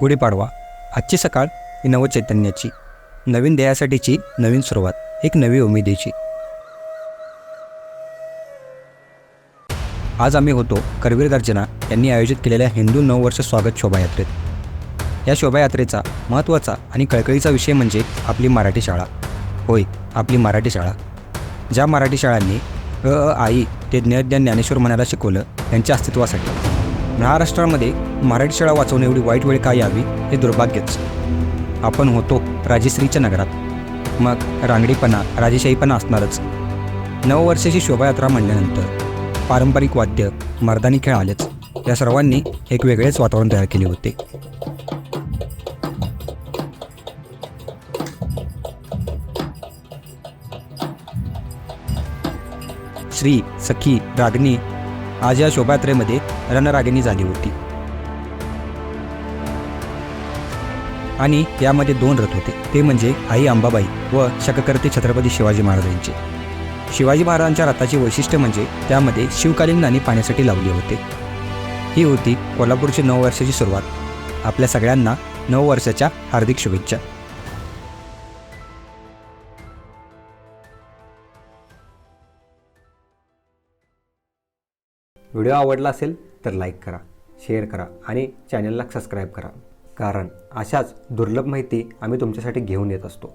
गुढीपाडवा आजची सकाळ ही नवचैतन्याची नवीन ध्येयासाठीची नवीन सुरुवात. एक नवी उमेदीची. आज आम्ही होतो करवीर गर्जना यांनी आयोजित केलेल्या हिंदू नववर्ष स्वागत शोभायात्रेत. या शोभायात्रेचा महत्त्वाचा आणि कळकळीचा विषय म्हणजे आपली मराठी शाळा. होय आपली मराठी शाळा. ज्या मराठी शाळांनी अ अ आई ते ज्ञान ज्ञानेश्वर मनाला शिकवलं त्यांच्या अस्तित्वासाठी. महाराष्ट्रामध्ये मराठी शाळा वाचवणे एवढी वाईट वेळ का यावी हे दुर्भाग्यच. आपण होतो राजेश्रीच्या नगरात. मग रांगडीपणा राजेशाहीपणा असणारच. नववर्षाची शोभायात्रा म्हणल्यानंतर पारंपरिक वाद्य मर्दानी खेळ आलेच. या सर्वांनी एक वेगळेच वातावरण तयार केले होते. श्री सखी रागणी आज या शोभायात्रेमध्ये रणरागिणी झाली होती. आणि यामध्ये दोन रथ होते. ते म्हणजे आई अंबाबाई व शककर्ते छत्रपती शिवाजी महाराजांचे. शिवाजी महाराजांच्या रथाचे वैशिष्ट्य म्हणजे त्यामध्ये शिवकालीन नाणी पाण्यासाठी लावले होते. ही होती कोल्हापूरची नववर्षाची सुरुवात. आपल्या सगळ्यांना नववर्षाच्या हार्दिक शुभेच्छा. व्हिडिओ आवडला असेल तर लाईक करा शेअर करा आणि चॅनलला सबस्क्राईब करा. कारण अशाच दुर्लभ माहिती आम्ही तुमच्यासाठी घेऊन येत असतो.